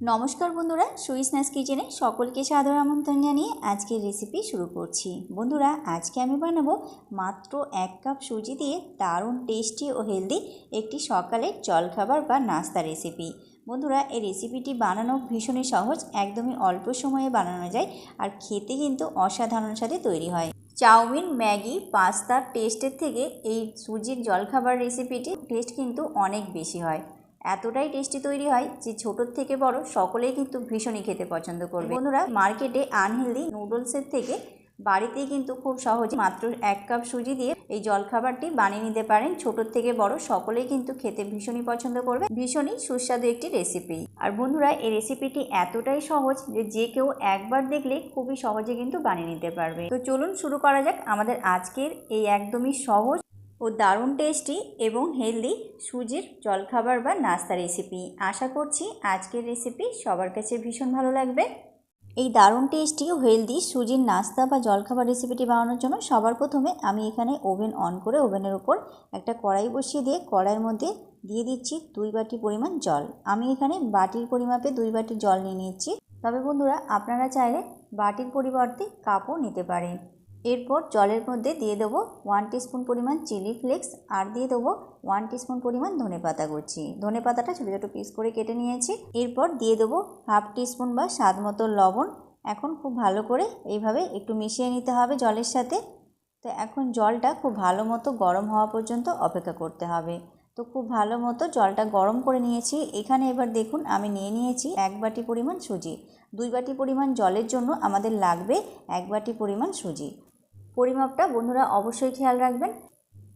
নমস্কার বন্ধুরা, Swiss snacks কিচেনে সকলকে সাদর আমন্ত্রণ জানিয়ে আজকের রেসিপি শুরু করছি। বন্ধুরা, আজকে আমি বানাবো মাত্র এক কাপ সুজি দিয়ে দারুণ টেস্টি ও হেলদি একটি সকালের জলখাবার বা নাস্তা রেসিপি বন্ধুরা, এই রেসিপিটি বানানো ভীষণই সহজ, একদমই অল্প সময়ে বানানো যায় আর খেতে কিন্তু অসাধারণ সাথে তৈরি হয়। চাউমিন, ম্যাগি, পাস্তার টেস্টের থেকে এই সুজির জলখাবার রেসিপিটি টেস্ট কিন্তু অনেক বেশি হয়। এতটাই টেস্টি তৈরি হয় যে ছোটোর থেকে বড় সকলেই কিন্তু ভীষণই খেতে পছন্দ করবে। বন্ধুরা, মার্কেটে আনহেলদি নুডলসের থেকে বাড়িতেই কিন্তু খুব সহজে মাত্র এক কাপ সুজি দিয়ে এই জলখাবারটি বানিয়ে নিতে পারেন। ছোটোর থেকে বড় সকলেই কিন্তু খেতে ভীষণই পছন্দ করবে। ভীষণই সুস্বাদু একটি রেসিপি আর বন্ধুরা, এই রেসিপিটি এতটাই সহজ যে যে কেউ একবার দেখলে খুবই সহজে কিন্তু বানিয়ে নিতে পারবে। তো চলুন শুরু করা যাক আমাদের আজকের এই একদমই সহজ ও দারুণ টেস্টি এবং হেলদি সুজির জলখাবার বা নাস্তা রেসিপি আশা করছি আজকের রেসিপি সবার কাছে ভীষণ ভালো লাগবে। এই দারুণ টেস্টি ও হেলদি সুজির নাস্তা বা জলখাবার রেসিপিটি বানানোর জন্য সবার প্রথমে আমি এখানে ওভেন অন করে ওভেনের উপর একটা কড়াই বসিয়ে দিয়ে কড়াইয়ের মধ্যে দিয়ে দিচ্ছি দুই বাটি পরিমাণ জল। আমি এখানে বাটির পরিমাপে দুই বাটি জল নিয়ে নিচ্ছি। তবে বন্ধুরা, আপনারা চাইলে বাটির পরিবর্তে কাপও নিতে পারেন। এরপর জলের মধ্যে দিয়ে দেবো ওয়ান টিস্পুন পরিমাণ চিলি ফ্লেক্স আর দিয়ে দেবো ওয়ান টিস্পুন পরিমাণ ধনে পাতা কুচি। ধনে পাতাটা ছোটো ছোটো পিস করে কেটে নিয়েছি। এরপর দিয়ে দেবো হাফ টিস্পুন বা স্বাদ মতো লবণ। এখন খুব ভালো করে এইভাবে একটু মিশিয়ে নিতে হবে জলের সাথে। তো এখন জলটা খুব ভালো মতো গরম হওয়া পর্যন্ত অপেক্ষা করতে হবে। তো খুব ভালো মতো জলটা গরম করে নিয়েছি। এখানে এবার দেখুন আমি নিয়ে নিয়েছি এক বাটি পরিমাণ সুজি। দুই বাটি পরিমাণ জলের জন্য আমাদের লাগবে এক বাটি পরিমাণ সুজি। পরিমাপটা বন্ধুরা অবশ্যই খেয়াল রাখবেন।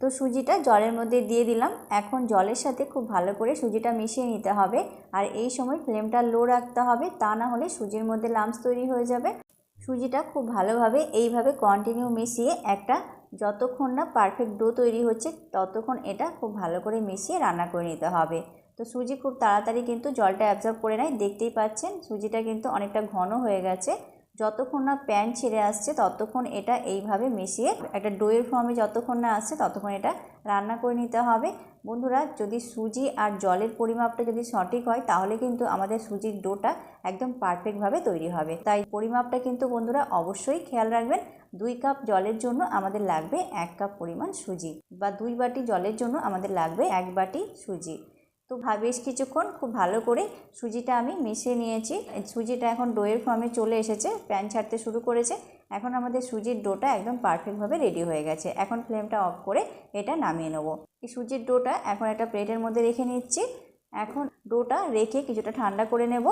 তো সুজিটা জলের মধ্যে দিয়ে দিলাম। এখন জলের সাথে খুব ভালো করে সুজিটা মিশিয়ে নিতে হবে। আর এই সময় ফ্লেমটা লো রাখতে হবে, তা না হলে সুজির মধ্যে লামস তৈরি হয়ে যাবে। সুজিটা খুব ভালোভাবে এইভাবে কন্টিনিউ মিশিয়ে একটা যতক্ষণ না পারফেক্ট ডো তৈরি হচ্ছে, ততক্ষণ এটা খুব ভালো করে মিশিয়ে রান্না করে নিতে হবে। তো সুজি খুব তাড়াতাড়ি কিন্তু জলটা অ্যাবজর্ব করে নেয়। দেখতেই পাচ্ছেন, সুজিটা কিন্তু অনেকটা ঘন হয়ে গেছে। যতক্ষণ না প্যান ছেড়ে আসছে, ততক্ষণ এটা এইভাবে মিশিয়ে একটা ডোয়ের ফর্মে যতক্ষণ না আসছে, ততক্ষণ এটা রান্না করে নিতে হবে। বন্ধুরা, যদি সুজি আর জলের পরিমাপটা যদি সঠিক হয়, তাহলে কিন্তু আমাদের সুজির ডোটা একদম পারফেক্টভাবে তৈরি হবে। তাই পরিমাপটা কিন্তু বন্ধুরা অবশ্যই খেয়াল রাখবেন। দুই কাপ জলের জন্য আমাদের লাগবে এক কাপ পরিমাণ সুজি বা দুই বাটি জলের জন্য আমাদের লাগবে এক বাটি সুজি। তো বেশ কিছুক্ষণ, খুব ভালো করে সুজিটা আমি মিশিয়ে নিয়েছি। সুজিটা এখন ডোয়ের ফর্মে চলে এসেছে প্যান ছাড়তে শুরু করেছে। এখন আমাদের সুজির ডোটা একদম পারফেক্টভাবে রেডি হয়ে গেছে। এখন ফ্লেমটা অফ করে এটা নামিয়ে নেব। এই সুজির ডোটা এখন একটা প্লেটের মধ্যে রেখে নিচ্ছি। এখন ডোটা রেখে কিছুটা ঠান্ডা করে নেব।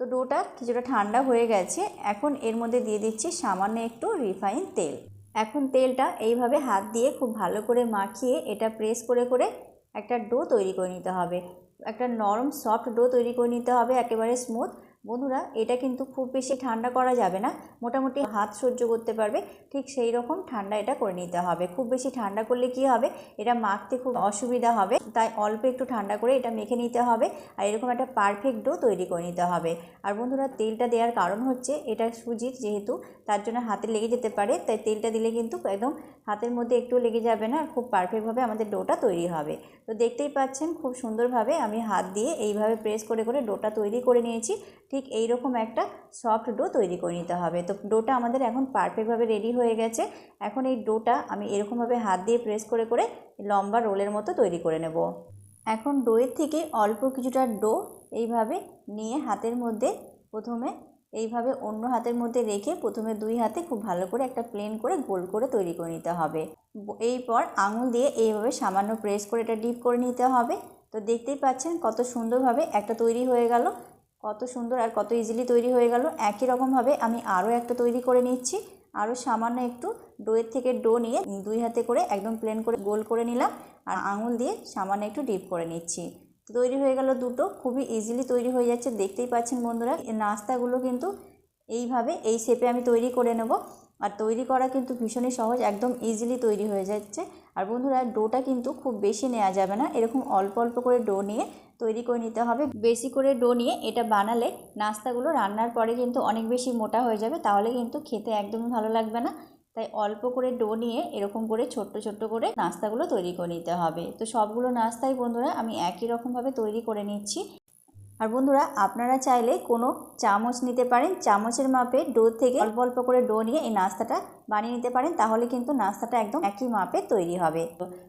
তো ডোটা কিছুটা ঠান্ডা হয়ে গেছে। এখন এর মধ্যে দিয়ে দিচ্ছি সামান্য একটু রিফাইন তেল। এখন তেলটা এইভাবে হাত দিয়ে খুব ভালো করে মাখিয়ে এটা প্রেস করে করে একটা ডো তৈরি করে নিতে হবে। একটা নরম সফট ডো তৈরি করে নিতে হবে, একেবারে স্মুথ বন্ধুরা, এটা কিন্তু খুব বেশি ঠান্ডা করা যাবে না। মোটামুটি হাত সহ্য করতে পারবে। ঠিক সেই রকম ঠান্ডা এটা করে নিতে হবে। খুব বেশি ঠান্ডা করলে কি হবে? এটা মাখতে খুব অসুবিধা হবে। তাই অল্প একটু ঠান্ডা করে এটা মেখে নিতে হবে। আর এরকম একটা পারফেক্ট ডো তৈরি করে নিতে হবে। আর বন্ধুরা, তেলটা দেওয়ার কারণ হচ্ছে, এটা সুজির যেহেতু, তার জন্য হাতে লেগে যেতে পারে। তাই তেলটা দিলে কিন্তু একদম হাতের মধ্যে একটু লেগে যাবে না। খুব পারফেক্টভাবে আমাদের ডোটা তৈরি হবে। তো দেখতেই পাচ্ছেন খুব সুন্দরভাবে আমি হাত দিয়ে এইভাবে প্রেস করে করে ডোটা তৈরি করে নিয়েছি। ঠিক এই রকম একটা সফট ডো তৈরি করে নিতে হবে। তো ডোটা আমাদের এখন পারফেক্টভাবে রেডি হয়ে গেছে। এখন এই ডোটা আমি এরকমভাবে হাত দিয়ে প্রেস করে করে লম্বা রোলের মতো তৈরি করে নেব। এখন ডোয়ের থেকে অল্প কিছুটা ডো এইভাবে নিয়ে হাতের মধ্যে প্রথমে এইভাবে অন্য হাতের মধ্যে রেখে প্রথমে দুই হাতে খুব ভালো করে একটা প্লেন করে গোল করে তৈরি করে নিতে হবে। এরপর আঙুল দিয়ে এইভাবে সামান্য প্রেস করে এটা ডিপ করে নিতে হবে। তো দেখতেই পাচ্ছেন কত সুন্দরভাবে একটা তৈরি হয়ে গেল। কত সুন্দর আর কত ইজিলি তৈরি হয়ে গেল। একই রকমভাবে আমি আরও একটা তৈরি করে নিচ্ছি। আরও সামান্য একটু ডোয়ের থেকে ডো নিয়ে দুই হাতে করে একদম প্লেন করে গোল করে নিলাম। আর আঙুল দিয়ে সামান্য একটু ডিপ করে নিচ্ছি। তৈরি হয়ে গেল দুটো, খুবই ইজিলি তৈরি হয়ে যাচ্ছে, দেখতেই পাচ্ছেন বন্ধুরা। নাস্তাগুলো কিন্তু এইভাবে, এই শেপে আমি তৈরি করে নেব। আর তৈরি করা কিন্তু ভীষণই সহজ, একদম ইজিলি তৈরি হয়ে যাচ্ছে। আর বন্ধুরা, ডোটা কিন্তু খুব বেশি নেওয়া যাবে না, এরকম অল্প অল্প করে ডো নিয়ে তৈরি করে নিতে হবে। বেশি করে ডো নিয়ে এটা বানালে নাস্তাগুলো রান্নার পরে কিন্তু অনেক বেশি মোটা হয়ে যাবে, তাহলে কিন্তু খেতে একদমই ভালো লাগবে না। তাই অল্প করে ডো নিয়ে এরকম করে ছোট্ট ছোট্ট করে নাস্তাগুলো তৈরি করে নিতে হবে। তো সবগুলো নাস্তাই বন্ধুরা আমি একই রকমভাবে তৈরি করে নিচ্ছি। আর বন্ধুরা আপনারা চাইলে কোনো চামচ নিতে পারেন। চামচের মাপে ডো থেকে অল্প অল্প করে ডো নিয়ে এই নাস্তাটা বানিয়ে নিতে পারেন। তাহলে কিন্তু নাস্তাটা একদম একই মাপে তৈরি হবে।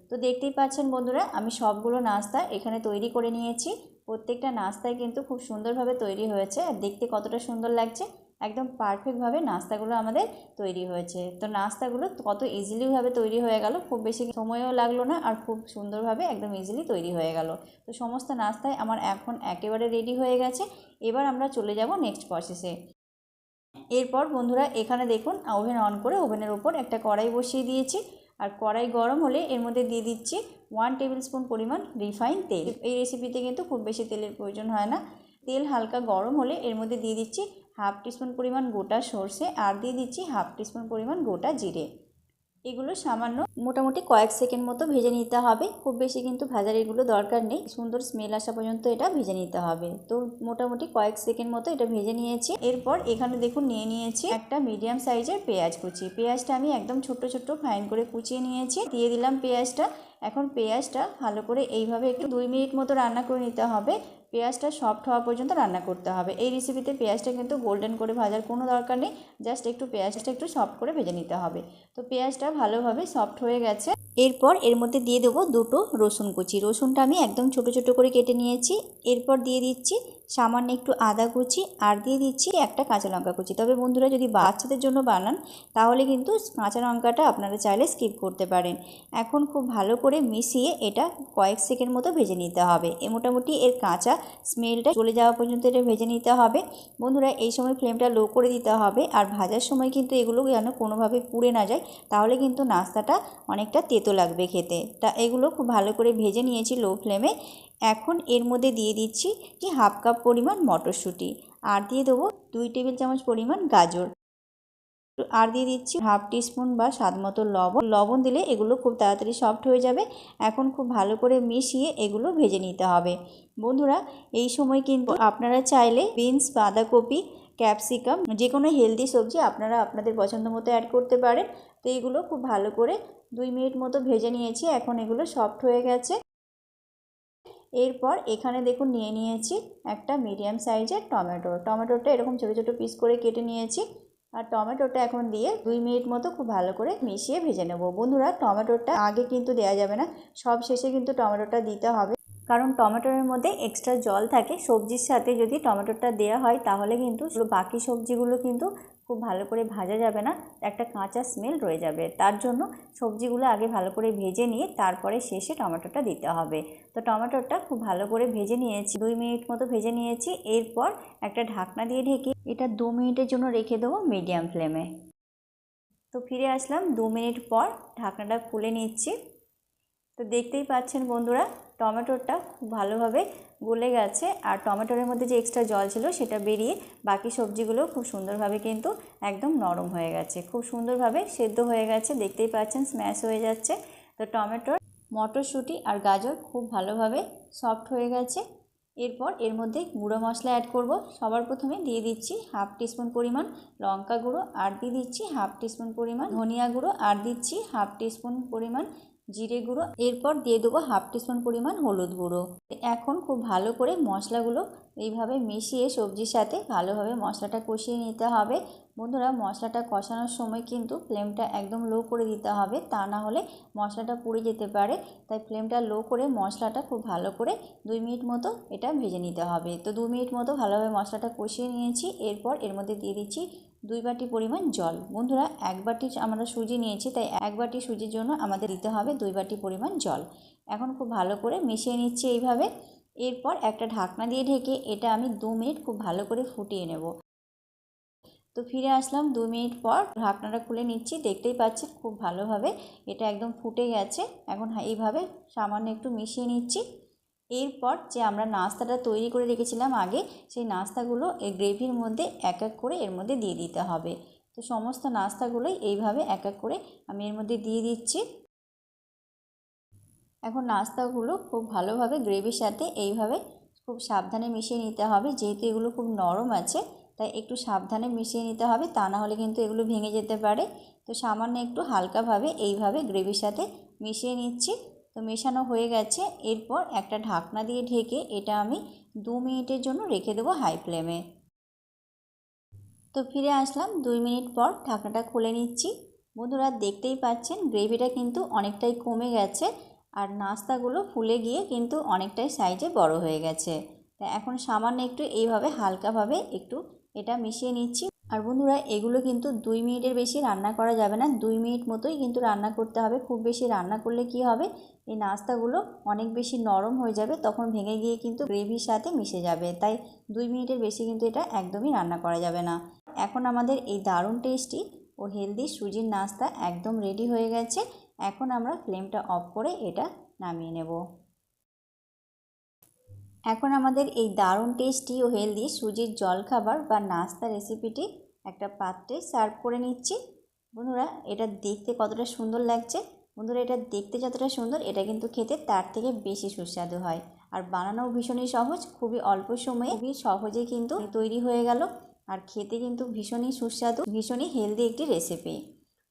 তো দেখতেই পাচ্ছেন বন্ধুরা আমি সবগুলো নাস্তা এখানে তৈরি করে নিয়েছি। প্রত্যেকটা নাস্তায় কিন্তু খুব সুন্দরভাবে তৈরি হয়েছে। আর দেখতে কতটা সুন্দর লাগছে। একদম পারফেক্টভাবে নাস্তাগুলো আমাদের তৈরি হয়েছে। তো নাস্তাগুলো কত ইজিলিভাবে তৈরি হয়ে গেল, খুব বেশি সময়ও লাগল না আর খুব সুন্দরভাবে একদম ইজিলি তৈরি হয়ে গেল। তো সমস্ত নাস্তায় আমার এখন একেবারে রেডি হয়ে গেছে। এবার আমরা চলে যাব নেক্সট প্রসেসে এরপর বন্ধুরা এখানে দেখুন ওভেন অন করে ওভেনের ওপর একটা কড়াই বসিয়ে দিয়েছি। আর কড়াই গরম হলে এর মধ্যে দিয়ে দিচ্ছি ওয়ান টেবিল স্পুন পরিমাণ রিফাইন তেল। এই রেসিপিতে কিন্তু খুব বেশি তেলের প্রয়োজন হয় না। তেল হালকা গরম হলে এর মধ্যে দিয়ে দিচ্ছি হাফ টিস্পুন পরিমাণ গোটা সর্ষে আর দিয়ে দিচ্ছি হাফ টিস্পুন পরিমাণ গোটা জিরে। এগুলো সামান্য মোটামুটি কয়েক সেকেন্ড মতো ভেজে নিতে হবে। খুব বেশি কিন্তু ভাজার এগুলো দরকার নেই। সুন্দর স্মেল আসা পর্যন্ত এটা ভেজে নিতে হবে। তো মোটামুটি কয়েক সেকেন্ড মতো এটা ভেজে নিয়েছি। এরপর এখানে দেখুন নিয়ে নিয়েছি একটা মিডিয়াম সাইজের পেঁয়াজ কুচি। পেঁয়াজটা আমি একদম ছোট্ট ছোট্ট ফাইন করে কুচিয়ে নিয়েছি। দিয়ে দিলাম পেঁয়াজটা। এখন পেঁয়াজটা ভালো করে এইভাবে একটু দুই মিনিট মতো রান্না করে নিতে হবে। পেঁয়াজটা সফট হওয়া পর্যন্ত রান্না করতে হবে। এই রেসিপিতে পেঁয়াজটা কিন্তু গোল্ডেন করে ভাজার কোনো দরকার নেই। জাস্ট একটু পেঁয়াজটা একটু সফট করে ভেজে নিতে হবে। তো পেঁয়াজটা ভালোভাবে সফট হয়ে গেছে। এরপর এর মধ্যে দিয়ে দেবো দুটো রসুন কুচি। রসুনটা আমি একদম ছোট ছোট করে কেটে নিয়েছি। এরপর দিয়ে দিচ্ছি সামান্য একটু আদা কুচি আর দিয়ে দিচ্ছি একটা কাঁচা লঙ্কা কুচি। তবে বন্ধুরা, যদি বাচ্চাদের জন্য বানান, তাহলে কিন্তু কাঁচা লঙ্কাটা আপনারা চাইলে স্কিপ করতে পারেন। এখন খুব ভালো করে মিশিয়ে এটা কয়েক সেকেন্ড মতো ভেজে নিতে হবে। এ মোটামুটি এর কাঁচা স্মেলটা চলে যাওয়া পর্যন্ত এটা ভেজে নিতে হবে। বন্ধুরা, এই সময় ফ্লেমটা লো করে দিতে হবে। আর ভাজার সময় কিন্তু এগুলো যেন কোনোভাবে পুড়ে না যায়, তাহলে কিন্তু নাস্তাটা অনেকটা তেতো লাগবে খেতে। তা এগুলো খুব ভালো করে ভেজে নিয়েছি লো ফ্লেমে এখন এর মধ্যে দিয়ে দিচ্ছি কি হাফ কাপ পরিমাণ মটরশুঁটি। আর দিয়ে দেবো দুই টেবিল চামচ পরিমাণ গাজর। আর দিয়ে দিচ্ছি হাফ টিস্পুন বা স্বাদ মতো লবণ। লবণ দিলে এগুলো খুব তাড়াতাড়ি সফট হয়ে যাবে। এখন খুব ভালো করে মিশিয়ে এগুলো ভেজে নিতে হবে। বন্ধুরা, এই সময় কিন্তু আপনারা চাইলে বিনস বাঁধাকপি ক্যাপসিকাম যে কোনো হেলদি সবজি আপনারা আপনাদের পছন্দ মতো অ্যাড করতে পারেন। তো এইগুলো খুব ভালো করে দুই মিনিট মতো ভেজে নিয়েছি, এখন এগুলো সফট হয়ে গেছে। এরপর এখানে দেখুন নিয়ে নিয়েছি একটা মিডিয়াম সাইজের টমেটো। টমেটোটা এরকম ছোটো ছোটো পিস করে কেটে নিয়েছি আর টমেটোটা এখন দিয়ে দুই মিনিট মতো খুব ভালো করে মিশিয়ে ভেজে নেব। বন্ধুরা, টমেটোটা আগে কিন্তু দেওয়া যাবে না, সব শেষে কিন্তু টমেটোটা দিতে হবে। কারণ টমেটোর মধ্যে এক্সট্রা জল থাকে। সবজির সাথে যদি টমেটোটা দেওয়া হয়, তাহলে কিন্তু বাকি সবজিগুলো কিন্তু খুব ভালো করে ভাজা যাবে না, একটা কাঁচা স্মেল রয়ে যাবে। তার জন্য সবজিগুলো আগে ভালো করে ভেজে নিয়ে তারপরে শেষে টমেটোটা দিতে হবে। তো টমেটোটা খুব ভালো করে ভেজে নিয়েছি, দুই মিনিট মতো ভেজে নিয়েছি। এরপর একটা ঢাকনা দিয়ে ঢেকে এটা দু মিনিটের জন্য রেখে দেবো মিডিয়াম ফ্লেমে তো ফিরে আসলাম, দু মিনিট পর ঢাকনাটা খুলে নিচ্ছি। তো দেখতেই পাচ্ছেন বন্ধুরা, টমেটোটা খুব ভালোভাবে গলে গেছে আর টমেটোর মধ্যে যে এক্সট্রা জল ছিল সেটা বেরিয়ে বাকি সবজিগুলো খুব সুন্দরভাবে কিন্তু একদম নরম হয়ে গেছে। খুব সুন্দরভাবে সেদ্ধ হয়ে গেছে, দেখতেই পাচ্ছেন স্ম্যাশ হয়ে যাচ্ছে। তো টমেটোর, মটরশুঁটি আর গাজর খুব ভালোভাবে সফট হয়ে গেছে। এরপর এর মধ্যে গুঁড়ো মশলা অ্যাড করব। সবার প্রথমে দিয়ে দিচ্ছি হাফ টিস্পুন পরিমাণ লঙ্কা গুঁড়ো, আর দিয়ে দিচ্ছি হাফ টিস্পুন পরিমাণ ধনিয়া গুঁড়ো, আর দিচ্ছি হাফ টিস্পুন পরিমাণ জিরে গুঁড়ো, এরপর দিয়ে দেবো হাফ টিস্পুন পরিমাণ হলুদ গুঁড়ো। এখন খুব ভালো করে মশলাগুলো এইভাবে মিশিয়ে সবজির সাথে ভালোভাবে মশলাটা কষিয়ে নিতে হবে। বন্ধুরা, মশলাটা কষানোর সময় কিন্তু ফ্লেমটা একদম লো করে দিতে হবে, তা না হলে মশলাটা পুড়ে যেতে পারে। তাই ফ্লেমটা লো করে মশলাটা খুব ভালো করে দুই মিনিট মতো এটা ভেজে নিতে হবে। তো দু মিনিট মতো ভালোভাবে মশলাটা কষিয়ে নিয়েছি, এরপর এর মধ্যে দিয়ে দিচ্ছি দুই বাটি পরিমাণ জল। বন্ধুরা, এক বাটি আমরা সুজি নিয়েছি, তাই এক বাটি সুজির জন্য আমাদের দিতে হবে দুই বাটি পরিমাণ জল। এখন খুব ভালো করে মিশিয়ে নিচ্ছি এইভাবে। এরপর একটা ঢাকনা দিয়ে ঢেকে এটা আমি দু মিনিট খুব ভালো করে ফুটিয়ে নেব। তো ফিরে আসলাম দু মিনিট পর ঢাকনাটা খুলে নিচ্ছি। দেখতেই পাচ্ছি খুব ভালোভাবে এটা একদম ফুটে গেছে। এখন এইভাবে সামান্য একটু মিশিয়ে নিচ্ছি। এরপর যে আমরা নাস্তাটা তৈরি করে রেখেছিলাম আগে, সেই নাস্তাগুলো এই গ্রেভির মধ্যে এক এক করে এর মধ্যে দিয়ে দিতে হবে। তো সমস্ত নাস্তাগুলোই এইভাবে এক এক করে আমি এর মধ্যে দিয়ে দিচ্ছি। এখন নাস্তাগুলো খুব ভালোভাবে গ্রেভির সাথে এইভাবে খুব সাবধানে মিশিয়ে নিতে হবে। যেহেতু এগুলো খুব নরম আছে, তাই একটু সাবধানে মিশিয়ে নিতে হবে, তা না হলে কিন্তু এগুলো ভেঙে যেতে পারে। তো সামান্য একটু হালকাভাবে এইভাবে গ্রেভির সাথে মিশিয়ে নিচ্ছি। তো মেশানো হয়ে গেছে। এরপর একটা ঢাকনা দিয়ে ঢেকে এটা আমি দু মিনিটের জন্য রেখে দেবো হাই ফ্লেমে। তো ফিরে আসলাম, দুই মিনিট পর ঢাকনাটা খুলে নিচ্ছি। বন্ধুরা দেখতেই পাচ্ছেন, গ্রেভিটা কিন্তু অনেকটাই কমে গেছে আর নাস্তাগুলো ফুলে গিয়ে কিন্তু অনেকটাই সাইজে বড় হয়ে গেছে। তা এখন সামান্য একটু এইভাবে হালকাভাবে একটু এটা মিশিয়ে নিচ্ছি। আর বন্ধুরা, এগুলো কিন্তু দুই মিনিটের বেশি রান্না করা যাবে না। দুই মিনিট মতোই কিন্তু রান্না করতে হবে। খুব বেশি রান্না করলে কি হবে? এই নাস্তাগুলো অনেক বেশি নরম হয়ে যাবে, তখন ভেঙে গিয়ে কিন্তু গ্রেভির সাথে মিশে যাবে। তাই দুই মিনিটের বেশি কিন্তু এটা একদমই রান্না করা যাবে না। এখন আমাদের এই দারুণ টেস্টি ও হেলদি সুজির নাস্তা একদম রেডি হয়ে গেছে। এখন আমরা ফ্লেমটা অফ করে এটা নামিয়ে নেব। এখন আমাদের এই দারুণ টেস্টি ও হেলদি সুজির জলখাবার বা নাস্তা রেসিপিটি একটা পাত্রে সার্ভ করে নিচ্ছি। বন্ধুরা, এটা দেখতে কতটা সুন্দর লাগছে। বন্ধুরা, এটা দেখতে যতটা সুন্দর, এটা কিন্তু খেতে তার থেকে বেশি সুস্বাদু হয়। আর বানানোও ভীষণই সহজ, খুবই অল্প সময়ে, খুবই সহজে কিন্তু তৈরি হয়ে গেল। আর খেতে কিন্তু ভীষণই সুস্বাদু, ভীষণই হেলদি একটি রেসিপি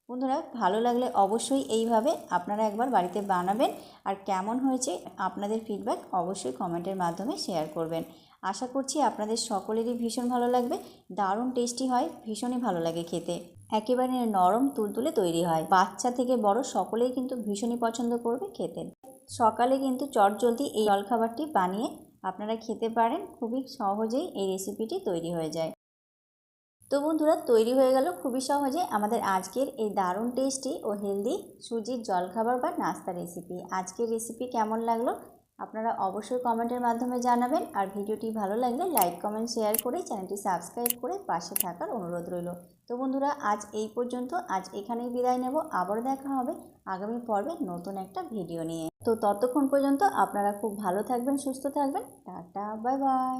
বন্ধুরা, ভালো লাগলে অবশ্যই এইভাবে আপনারা একবার বাড়িতে বানাবেন। আর কেমন হয়েছে আপনাদের ফিডব্যাক অবশ্যই কমেন্টের মাধ্যমে শেয়ার করবেন। আশা করছি আপনাদের সকলেরই ভীষণ ভালো লাগবে। দারুণ টেস্টি হয়, ভীষণই ভালো লাগে খেতে। একেবারে নরম তুলতুলে তৈরি হয়। বাচ্চা থেকে বড় সকলেই কিন্তু ভীষণই পছন্দ করবে খেতে। সকালে কিন্তু চটজলদি এই জলখাবারটি বানিয়ে আপনারা খেতে পারেন। খুবই সহজেই এই রেসিপিটি তৈরি হয়ে যায়। তো বন্ধুরা, তৈরি হয়ে গেল খুবই সহজে আমাদের আজকের এই দারুণ টেস্টি ও হেলদি সুজির জলখাবার বা নাস্তা রেসিপি আজকের রেসিপি কেমন লাগল আপনারা অবশ্যই কমেন্টের মাধ্যমে জানাবেন। আর ভিডিওটি ভালো লাগলে লাইক কমেন্ট শেয়ার করে চ্যানেলটি সাবস্ক্রাইব করে পাশে থাকার অনুরোধ রইল। তো বন্ধুরা, আজ এই পর্যন্ত। আজ এখানেই বিদায় নেব। আবার দেখা হবে আগামী পর্বে নতুন একটা ভিডিও নিয়ে। তো ততক্ষণ পর্যন্ত আপনারা খুব ভালো থাকবেন, সুস্থ থাকবেন। Tata bye bye